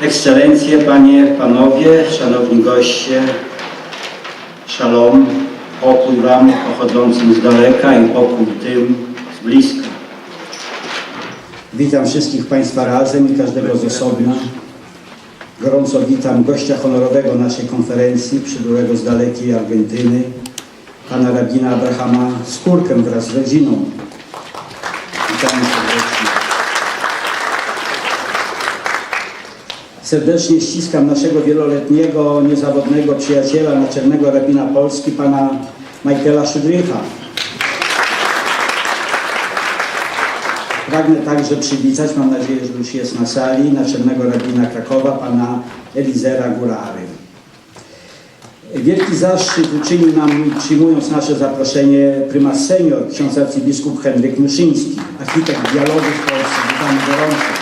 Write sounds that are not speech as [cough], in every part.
Ekscelencje, Panie, Panowie, Szanowni goście, Szalom, pokój Wam pochodzącym z daleka i pokój tym z bliska. Witam wszystkich Państwa razem i każdego z osobna. Gorąco witam gościa honorowego naszej konferencji, przybyłego z dalekiej Argentyny, pana rabina Abrahama Skórkę wraz z rodziną. Witamy serdecznie. Serdecznie ściskam naszego wieloletniego, niezawodnego przyjaciela, naczelnego rabina Polski, pana Michaela Szydrycha. Pragnę także przywitać, mam nadzieję, że już jest na sali, naczelnego rabina Krakowa, pana Elizera Gurary. Wielki zaszczyt uczynił nam, przyjmując nasze zaproszenie, prymas senior, ksiądz arcybiskup Henryk Myszyński, architekt dialogu w Polsce. Witamy gorąco.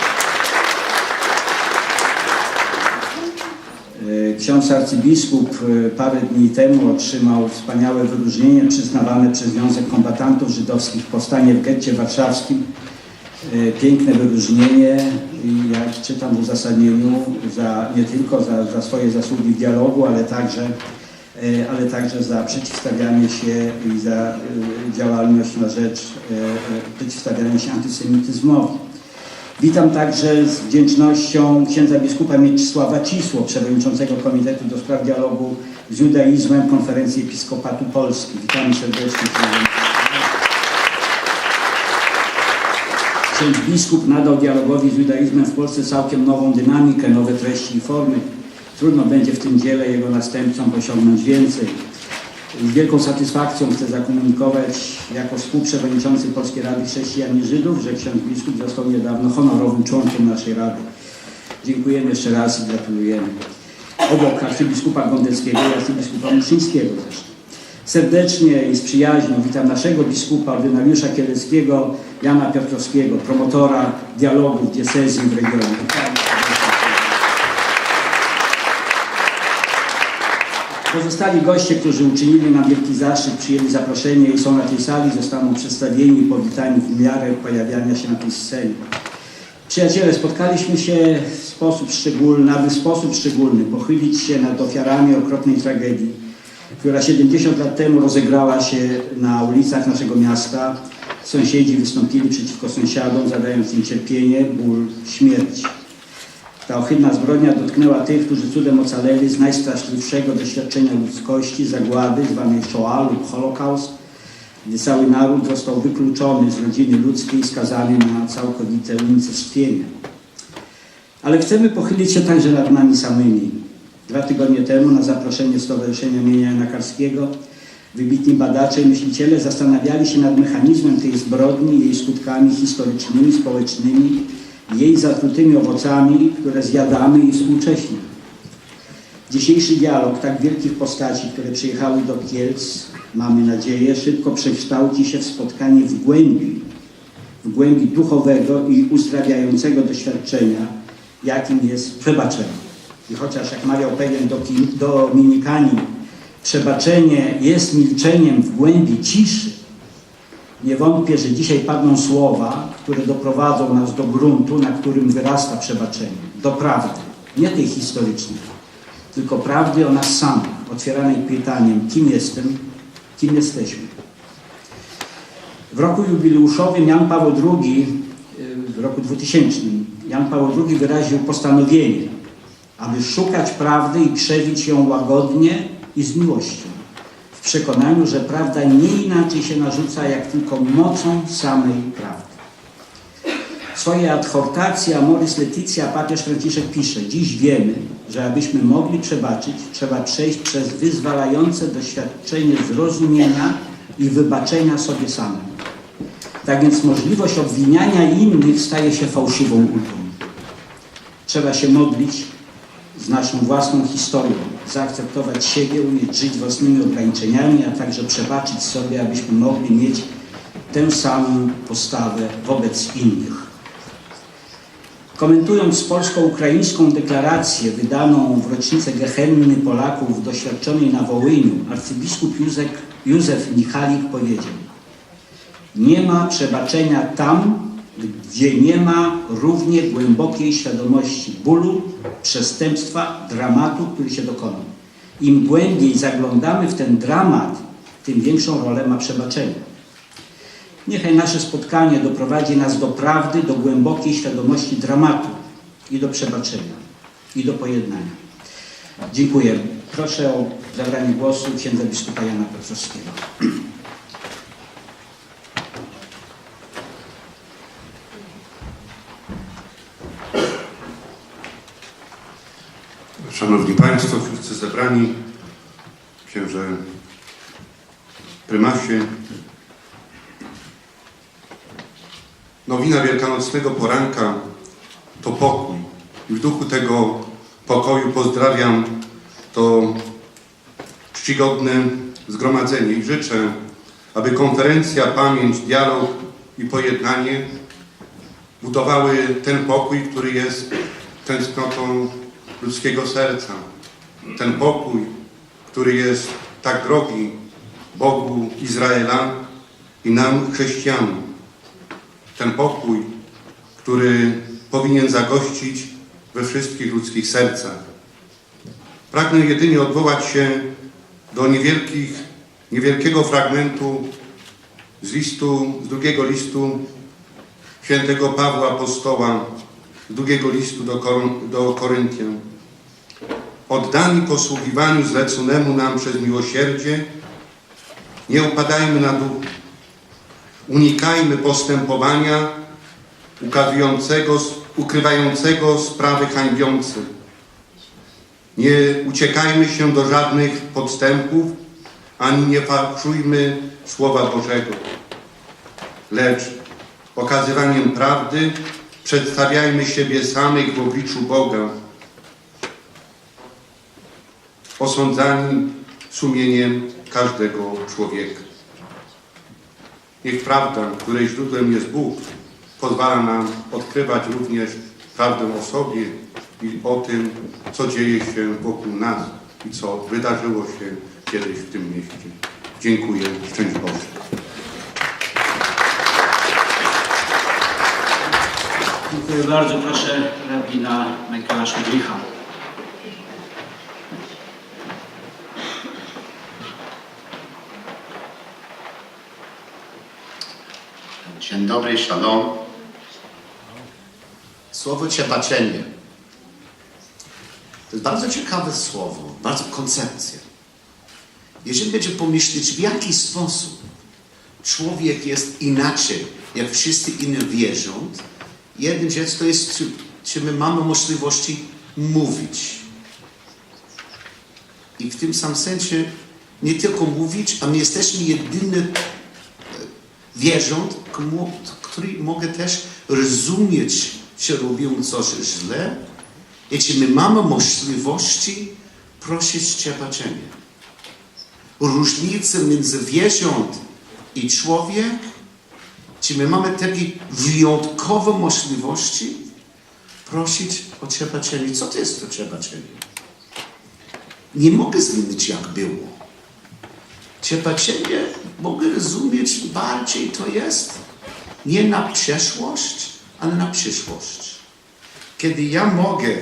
Ksiądz arcybiskup e, parę dni temu otrzymał wspaniałe wyróżnienie przyznawane przez Związek Kombatantów Żydowskich Powstanie w getcie warszawskim. E, Piękne wyróżnienie jak czytam w uzasadnieniu, za, nie tylko za, za swoje zasługi w dialogu, ale także, e, ale także za przeciwstawianie się i za działalność na rzecz przeciwstawiania się antysemityzmowi. Witam także z wdzięcznością księdza biskupa Mieczysława Cisło, przewodniczącego Komitetu do Spraw Dialogu z Judaizmem Konferencji Episkopatu Polski. Witamy serdecznie. Ksiądz biskup nadał dialogowi z judaizmem w Polsce całkiem nową dynamikę, nowe treści i formy. Trudno będzie w tym dziele jego następcom osiągnąć więcej. Z wielką satysfakcją chcę zakomunikować jako współprzewodniczący Polskiej Rady Chrześcijan i Żydów, że ksiądz biskup został niedawno honorowym członkiem naszej Rady. Dziękujemy jeszcze raz i gratulujemy. Obok arcybiskupa Gondeckiego i arcybiskupa Muszyńskiego zresztą. Serdecznie i z przyjaźnią witam naszego biskupa, ordynariusza kieleckiego Jana Piotrowskiego, promotora dialogu w diecezji w regionie. Witam serdecznie. Pozostali goście, którzy uczynili nam wielki zaszczyt, przyjęli zaproszenie i są na tej sali, zostaną przedstawieni i powitani w miarę pojawiania się na tej scenie. Przyjaciele, spotkaliśmy się w sposób szczególny, aby w sposób szczególny pochylić się nad ofiarami okropnej tragedii, która 70 lat temu rozegrała się na ulicach naszego miasta. Sąsiedzi wystąpili przeciwko sąsiadom, zadając im cierpienie, ból, śmierć. Ta ohydna zbrodnia dotknęła tych, którzy cudem ocaleli z najstraszliwszego doświadczenia ludzkości, zagłady zwanej Shoah lub Holokaust, gdy cały naród został wykluczony z rodziny ludzkiej, skazany na całkowite unicestwienie. Ale chcemy pochylić się także nad nami samymi. Dwa tygodnie temu na zaproszenie Stowarzyszenia Mienia Jana Karskiego wybitni badacze i myśliciele zastanawiali się nad mechanizmem tej zbrodni, jej skutkami historycznymi, społecznymi, jej zatrutymi owocami, które zjadamy i współcześnie. Dzisiejszy dialog tak wielkich postaci, które przyjechały do Kielc, mamy nadzieję, szybko przekształci się w spotkanie w głębi, w głębi duchowego i uzdrawiającego doświadczenia, jakim jest przebaczenie. I chociaż, jak mawiał pewien dominikanin, przebaczenie jest milczeniem w głębi ciszy, nie wątpię, że dzisiaj padną słowa, które doprowadzą nas do gruntu, na którym wyrasta przebaczenie, do prawdy, nie tej historycznej, tylko prawdy o nas samych, otwieranej pytaniem, kim jestem, kim jesteśmy. W roku jubileuszowym Jan Paweł II, w roku 2000, Jan Paweł II wyraził postanowienie, aby szukać prawdy i krzewić ją łagodnie i z miłością przekonaniu, że prawda nie inaczej się narzuca, jak tylko mocą samej prawdy. W swojej adhortacji Amoris Leticia papież Franciszek pisze, dziś wiemy, że abyśmy mogli przebaczyć, trzeba przejść przez wyzwalające doświadczenie zrozumienia i wybaczenia sobie samym. Tak więc możliwość obwiniania innych staje się fałszywą ulgą. Trzeba się modlić z naszą własną historią, zaakceptować siebie, umieć żyć własnymi ograniczeniami, a także przebaczyć sobie, abyśmy mogli mieć tę samą postawę wobec innych. Komentując polsko-ukraińską deklarację wydaną w rocznicę Gehenny Polaków doświadczonej na Wołyniu, arcybiskup Józef, Józef Michalik powiedział Nie ma przebaczenia tam, gdzie nie ma równie głębokiej świadomości bólu, przestępstwa, dramatu, który się dokonał. Im głębiej zaglądamy w ten dramat, tym większą rolę ma przebaczenie. Niechaj nasze spotkanie doprowadzi nas do prawdy, do głębokiej świadomości dramatu i do przebaczenia, i do pojednania. Dziękuję. Proszę o zabranie głosu księdza biskupa Jana Piotrowskiego. Szanowni Państwo, wszyscy zebrani, księże prymasie. Nowina wielkanocnego poranka to pokój. I w duchu tego pokoju pozdrawiam to czcigodne zgromadzenie i życzę, aby konferencja, pamięć, dialog i pojednanie budowały ten pokój, który jest tęsknotą ludzkiego serca. Ten pokój, który jest tak drogi Bogu Izraela i nam, chrześcijanom. Ten pokój, który powinien zagościć we wszystkich ludzkich sercach. Pragnę jedynie odwołać się do niewielkich, niewielkiego fragmentu z listu, z drugiego listu świętego Pawła Apostoła, z drugiego listu do, Koryn, do Koryntian. Oddani posługiwaniu zleconemu nam przez miłosierdzie, nie upadajmy na duch. Unikajmy postępowania ukazującego, ukrywającego sprawy hańbiące. Nie uciekajmy się do żadnych podstępów, ani nie fałszujmy Słowa Bożego. Lecz okazywaniem prawdy przedstawiajmy siebie samych w obliczu Boga, osądzani sumieniem każdego człowieka. Niech prawda, której źródłem jest Bóg, pozwala nam odkrywać również prawdę o sobie i o tym, co dzieje się wokół nas i co wydarzyło się kiedyś w tym mieście. Dziękuję. Szczęść Boże. Dziękuję bardzo. Proszę rabina Michaela Szydlicha. Dzień dobry, shalom. Słowo przebaczenie. To jest bardzo ciekawe słowo, bardzo koncepcja. Jeżeli będzie pomyśleć, w jaki sposób człowiek jest inaczej, jak wszyscy inni wierzą, jedna rzecz to jest, czy, czy my mamy możliwości mówić. I w tym samym sensie nie tylko mówić, a my jesteśmy jedyny wierząc, który mogę też rozumieć, czy robią coś źle, i czy my mamy możliwości prosić przebaczenia. Różnica między wierząc i człowiek, czy my mamy takie wyjątkowe możliwości prosić o przebaczenie. Co to jest to przebaczenie? Nie mogę zmienić, jak było. Przebaczenie mogę rozumieć bardziej to jest nie na przeszłość, ale na przyszłość. Kiedy ja mogę,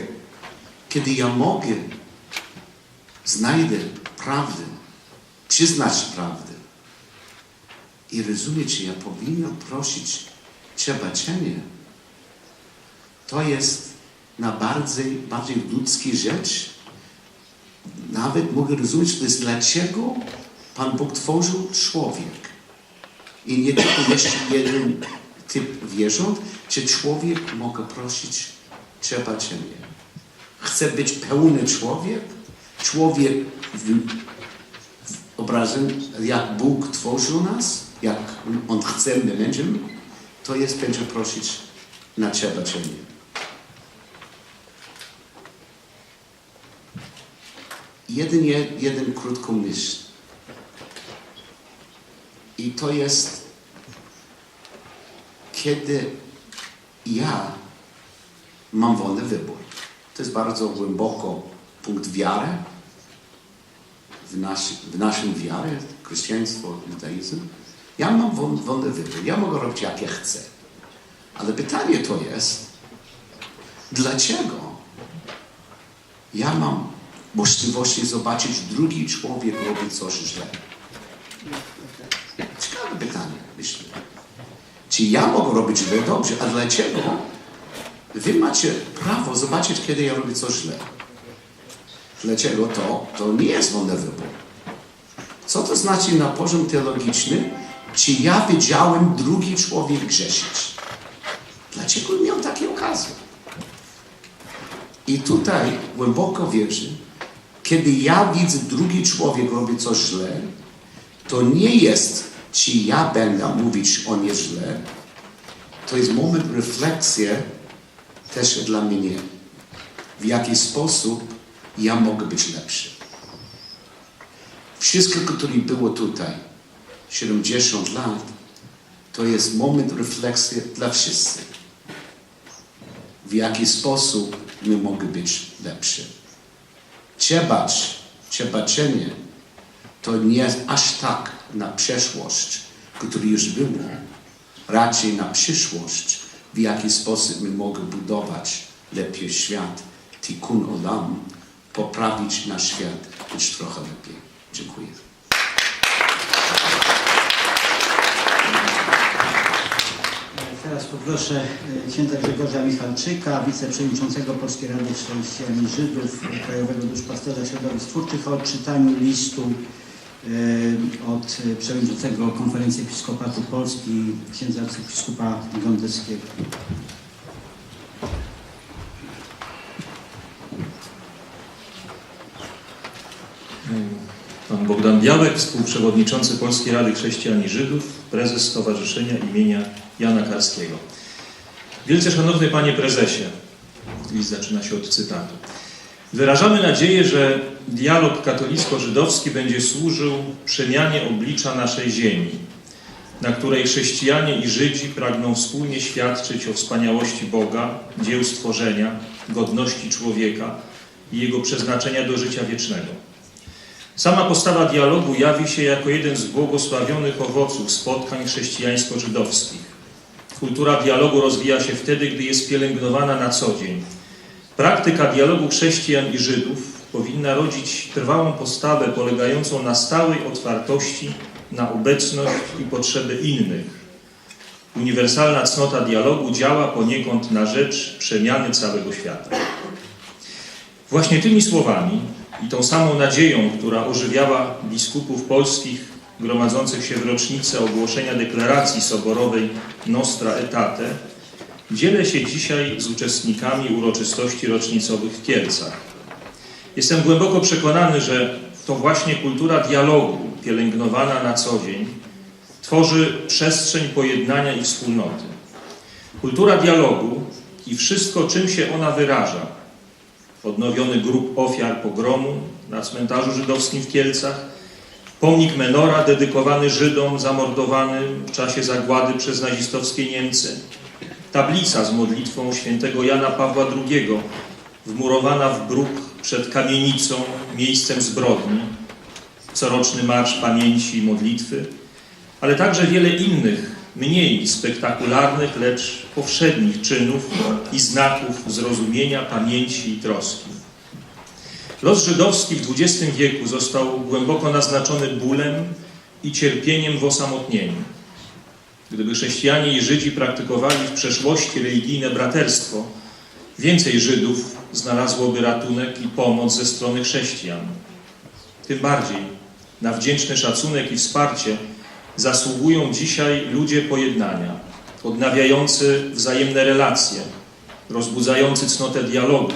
kiedy ja mogę, znajdę prawdę, przyznać prawdę i rozumieć, że ja powinienem prosić przebaczenie, to jest na bardziej, bardziej ludzki rzecz. Nawet mogę rozumieć, to jest dlaczego Pan Bóg tworzył człowiek. I nie tylko jeszcze jeden typ wierząt, czy człowiek może prosić przebaczenie. Chce być pełny człowiek, człowiek w, w obrazem, jak Bóg tworzył nas, jak On chce, my będziemy, to jest będzie prosić na przebaczenie. Jedynie jeden krótką myśl. I to jest, kiedy ja mam wolny wybór. To jest bardzo głęboko punkt wiary, w, w naszym wiarę, chrześcijaństwo, judaizm. Ja mam wol, wolny wybór. Ja mogę robić jak ja chcę. Ale pytanie to jest, dlaczego ja mam możliwości zobaczyć drugi człowiek robi coś źle? Ciekawe pytanie, myślę. Czy ja mogę robić źle dobrze, a dlaczego wy macie prawo zobaczyć, kiedy ja robię coś źle? Dlaczego to? To nie jest wolny wybór. Co to znaczy na poziom teologiczny? Czy ja widziałem drugi człowiek grzeszyć? Dlaczego miał takie okazje? I tutaj głęboko wierzę, kiedy ja widzę drugi człowiek robi coś źle, to nie jest, czy ja będę mówić o nie źle, to jest moment refleksji też dla mnie. W jaki sposób ja mogę być lepszy. Wszystko, które było tutaj, 70 lat, to jest moment refleksji dla wszystkich. W jaki sposób my mogę być lepszy. Ciebacz, ciebaczenie, to nie aż tak na przeszłość, która już było, raczej na przyszłość, w jaki sposób my mogę budować lepiej świat, tikkun olam, poprawić nasz świat, być trochę lepiej. Dziękuję. Teraz poproszę e, księdza Grzegorza Michalczyka, wiceprzewodniczącego Polskiej Rady Chrześcijan i Żydów, Krajowego Duszpasterza Środowisk Twórczych o odczytaniu listu od e, przewodniczącego Konferencji Episkopatu Polski, księdza arcybiskupa Gondeckiego. Pan Bogdan Białek, współprzewodniczący Polskiej Rady Chrześcijan i Żydów, prezes Stowarzyszenia imienia Jana Karskiego. Wielce Szanowny Panie Prezesie, list zaczyna się od cytatu. Wyrażamy nadzieję, że dialog katolicko-żydowski będzie służył przemianie oblicza naszej ziemi, na której chrześcijanie i Żydzi pragną wspólnie świadczyć o wspaniałości Boga, dzieł stworzenia, godności człowieka i jego przeznaczenia do życia wiecznego. Sama postawa dialogu jawi się jako jeden z błogosławionych owoców spotkań chrześcijańsko-żydowskich. Kultura dialogu rozwija się wtedy, gdy jest pielęgnowana na co dzień. Praktyka dialogu chrześcijan i Żydów powinna rodzić trwałą postawę polegającą na stałej otwartości na obecność i potrzeby innych. Uniwersalna cnota dialogu działa poniekąd na rzecz przemiany całego świata. Właśnie tymi słowami i tą samą nadzieją, która ożywiała biskupów polskich gromadzących się w rocznicę ogłoszenia deklaracji soborowej Nostra Aetate, dzielę się dzisiaj z uczestnikami uroczystości rocznicowych w Kielcach. Jestem głęboko przekonany, że to właśnie kultura dialogu, pielęgnowana na co dzień, tworzy przestrzeń pojednania i wspólnoty. Kultura dialogu i wszystko, czym się ona wyraża, odnowiony grób ofiar pogromu na cmentarzu żydowskim w Kielcach, pomnik Menora dedykowany Żydom zamordowanym w czasie zagłady przez nazistowskie Niemcy, tablica z modlitwą świętego Jana Pawła II, wmurowana w bruk przed kamienicą, miejscem zbrodni, coroczny Marsz Pamięci i Modlitwy, ale także wiele innych, mniej spektakularnych, lecz powszednich czynów i znaków zrozumienia, pamięci i troski. Los żydowski w XX wieku został głęboko naznaczony bólem i cierpieniem w osamotnieniu. Gdyby chrześcijanie i Żydzi praktykowali w przeszłości religijne braterstwo, więcej Żydów znalazłoby ratunek i pomoc ze strony chrześcijan. Tym bardziej na wdzięczny szacunek i wsparcie zasługują dzisiaj ludzie pojednania, odnawiający wzajemne relacje, rozbudzający cnotę dialogu,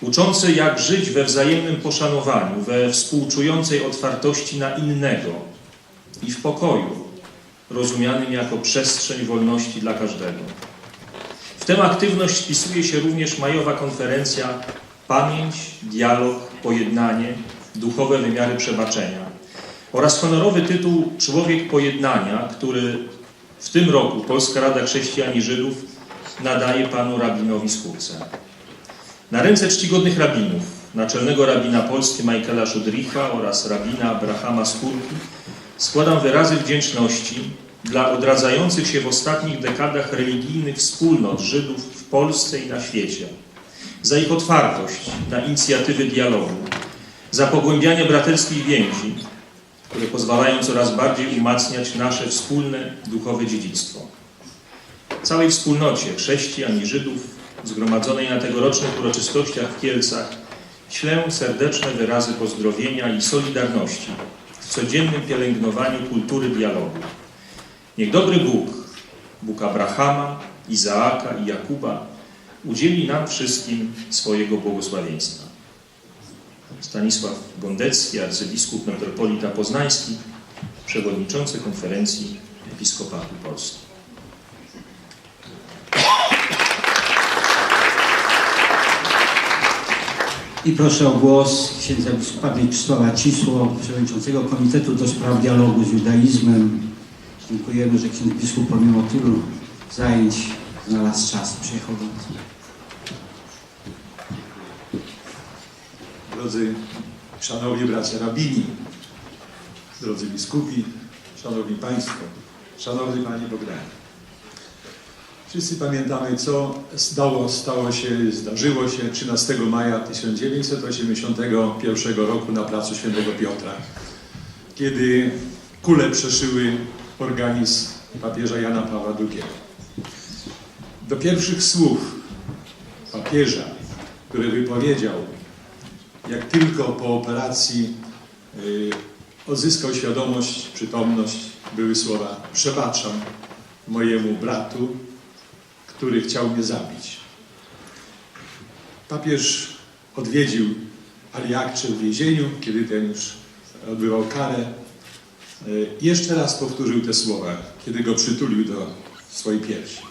uczący jak żyć we wzajemnym poszanowaniu, we współczującej otwartości na innego i w pokoju, rozumianym jako przestrzeń wolności dla każdego. W tę aktywność wpisuje się również majowa konferencja Pamięć, Dialog, Pojednanie, Duchowe Wymiary Przebaczenia oraz honorowy tytuł Człowiek Pojednania, który w tym roku Polska Rada Chrześcijan i Żydów nadaje panu rabinowi Skórce. Na ręce czcigodnych rabinów, naczelnego rabina Polski Michaela Szudricha oraz rabina Abrahama Skórki składam wyrazy wdzięczności dla odradzających się w ostatnich dekadach religijnych wspólnot Żydów w Polsce i na świecie, za ich otwartość na inicjatywy dialogu, za pogłębianie braterskich więzi, które pozwalają coraz bardziej umacniać nasze wspólne duchowe dziedzictwo. Całej wspólnocie chrześcijan i Żydów zgromadzonej na tegorocznych uroczystościach w Kielcach ślę serdeczne wyrazy pozdrowienia i solidarności w codziennym pielęgnowaniu kultury dialogu. Niech dobry Bóg, Bóg Abrahama, Izaaka i Jakuba, udzieli nam wszystkim swojego błogosławieństwa. Stanisław Bondecki, arcybiskup metropolita poznański, przewodniczący konferencji Episkopatu Polski. I proszę o głos księdza biskupa Mieczysława Cisło, przewodniczącego Komitetu do Spraw Dialogu z Judaizmem. Dziękujemy, że ksiądz biskup pomimo tylu zajęć znalazł czas, przyjechał do nas. Drodzy szanowni bracia rabini, drodzy biskupi, szanowni państwo, szanowny panie Bogdanie. Wszyscy pamiętamy, co stało, stało się, zdarzyło się 13 maja 1981 roku na placu Świętego Piotra, kiedy kule przeszyły organizm papieża Jana Pawła II. Do pierwszych słów papieża, który wypowiedział jak tylko po operacji y, odzyskał świadomość, przytomność, były słowa przebaczam mojemu bratu, który chciał mnie zabić. Papież odwiedził Aliakcze w więzieniu, kiedy ten już odbywał karę. Y, Jeszcze raz powtórzył te słowa, kiedy go przytulił do swojej piersi.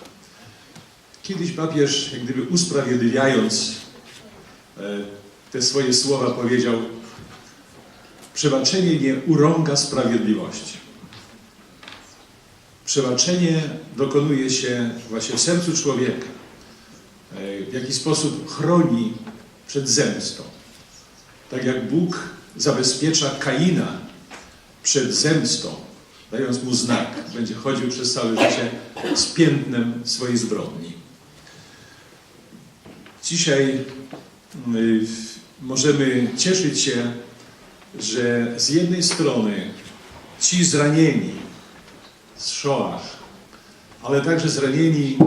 Kiedyś papież, jak gdyby usprawiedliwiając e, te swoje słowa powiedział: Przebaczenie nie urąga sprawiedliwości. Przebaczenie dokonuje się właśnie w sercu człowieka. E, W jaki sposób chroni przed zemstą. Tak jak Bóg zabezpiecza Kaina przed zemstą, dając mu znak, będzie chodził przez całe życie z piętnem swojej zbrodni. Dzisiaj możemy cieszyć się, że z jednej strony ci zranieni z Shoah, ale także zranieni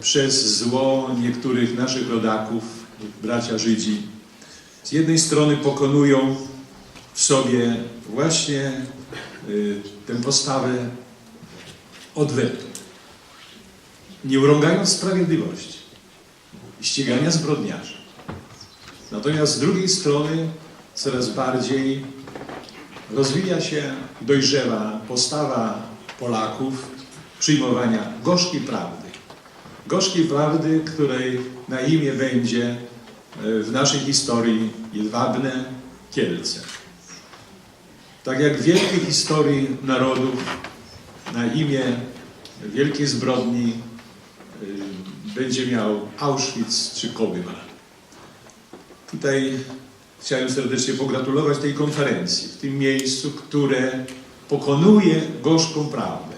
przez zło niektórych naszych rodaków, bracia Żydzi, z jednej strony pokonują w sobie właśnie y, tę postawę odwetu, nie urągając sprawiedliwości i ścigania zbrodniarzy. Natomiast z drugiej strony coraz bardziej rozwija się, dojrzewa postawa Polaków przyjmowania gorzkiej prawdy. Gorzkiej prawdy, której na imię będzie e, w naszej historii jedwabne Kielce. Tak jak w wielkiej historii narodów na imię wielkiej zbrodni y, będzie miał Auschwitz czy Kobyma. Tutaj chciałem serdecznie pogratulować tej konferencji, w tym miejscu, które pokonuje gorzką prawdę.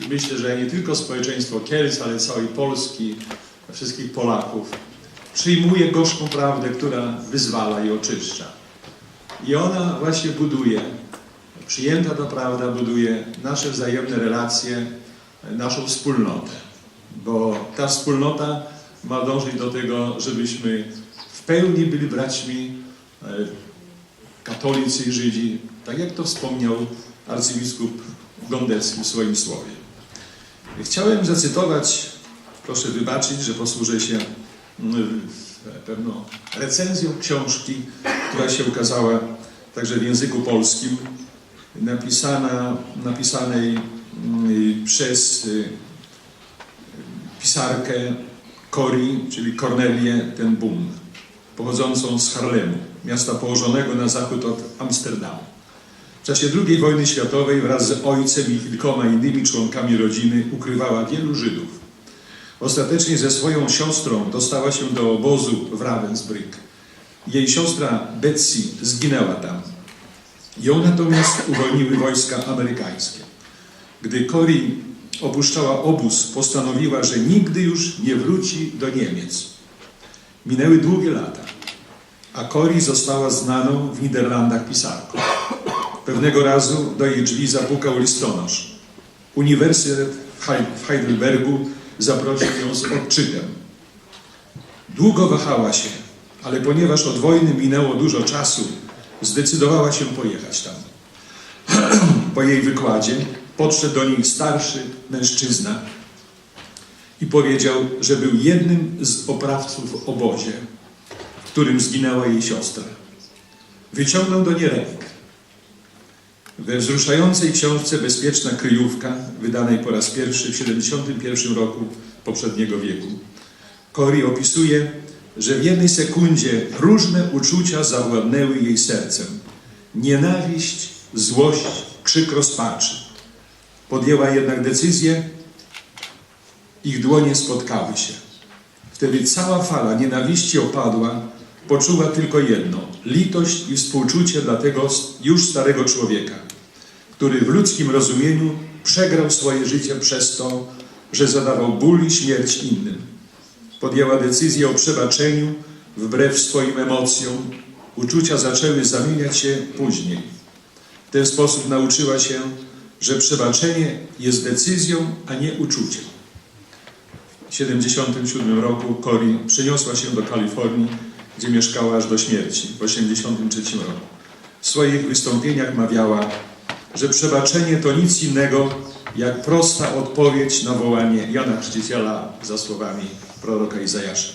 I myślę, że nie tylko społeczeństwo Kielc, ale całej Polski, wszystkich Polaków przyjmuje gorzką prawdę, która wyzwala i oczyszcza. I ona właśnie buduje, przyjęta ta prawda buduje nasze wzajemne relacje, naszą wspólnotę. Bo ta wspólnota ma dążyć do tego, żebyśmy w pełni byli braćmi e, katolicy i Żydzi, tak jak to wspomniał arcybiskup Gondecki w swoim słowie. Chciałem zacytować, proszę wybaczyć, że posłużę się mm, pewną recenzją książki, która się ukazała także w języku polskim, napisana, napisanej mm, przez y, pisarkę Cori, czyli Cornelię ten Boom, pochodzącą z Harlemu, miasta położonego na zachód od Amsterdamu. W czasie II wojny światowej wraz z ojcem i kilkoma innymi członkami rodziny ukrywała wielu Żydów. Ostatecznie ze swoją siostrą dostała się do obozu w Ravensbrück. Jej siostra Betsy zginęła tam. Ją natomiast uwolniły wojska amerykańskie. Gdy Cori opuszczała obóz, postanowiła, że nigdy już nie wróci do Niemiec. Minęły długie lata, a Cori została znaną w Niderlandach pisarką. Pewnego razu do jej drzwi zapukał listonosz. Uniwersytet w Hei- w Heidelbergu zaprosił ją z odczytem. Długo wahała się, ale ponieważ od wojny minęło dużo czasu, zdecydowała się pojechać tam. [clears throat] Po jej wykładzie podszedł do niej starszy mężczyzna i powiedział, że był jednym z oprawców w obozie, w którym zginęła jej siostra. Wyciągnął do niej rękę. We wzruszającej książce Bezpieczna kryjówka, wydanej po raz pierwszy w 71 roku poprzedniego wieku, Cori opisuje, że w jednej sekundzie różne uczucia zawładnęły jej sercem. Nienawiść, złość, krzyk rozpaczy. Podjęła jednak decyzję, ich dłonie spotkały się. Wtedy cała fala nienawiści opadła, poczuła tylko jedno litość i współczucie dla tego już starego człowieka, który w ludzkim rozumieniu przegrał swoje życie przez to, że zadawał ból i śmierć innym. Podjęła decyzję o przebaczeniu wbrew swoim emocjom. Uczucia zaczęły zamieniać się później. W ten sposób nauczyła się, że przebaczenie jest decyzją, a nie uczuciem. W 1977 roku Cori przeniosła się do Kalifornii, gdzie mieszkała aż do śmierci w 1983 roku. W swoich wystąpieniach mawiała, że przebaczenie to nic innego jak prosta odpowiedź na wołanie Jana Chrzciciela za słowami proroka Izajasza.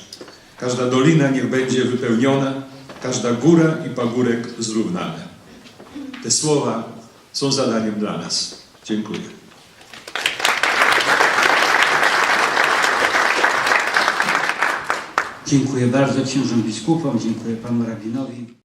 Każda dolina niech będzie wypełniona, każda góra i pagórek zrównane. Te słowa są zadaniem dla nas. Dziękuję. Dziękuję bardzo księżom biskupom, dziękuję panu rabinowi.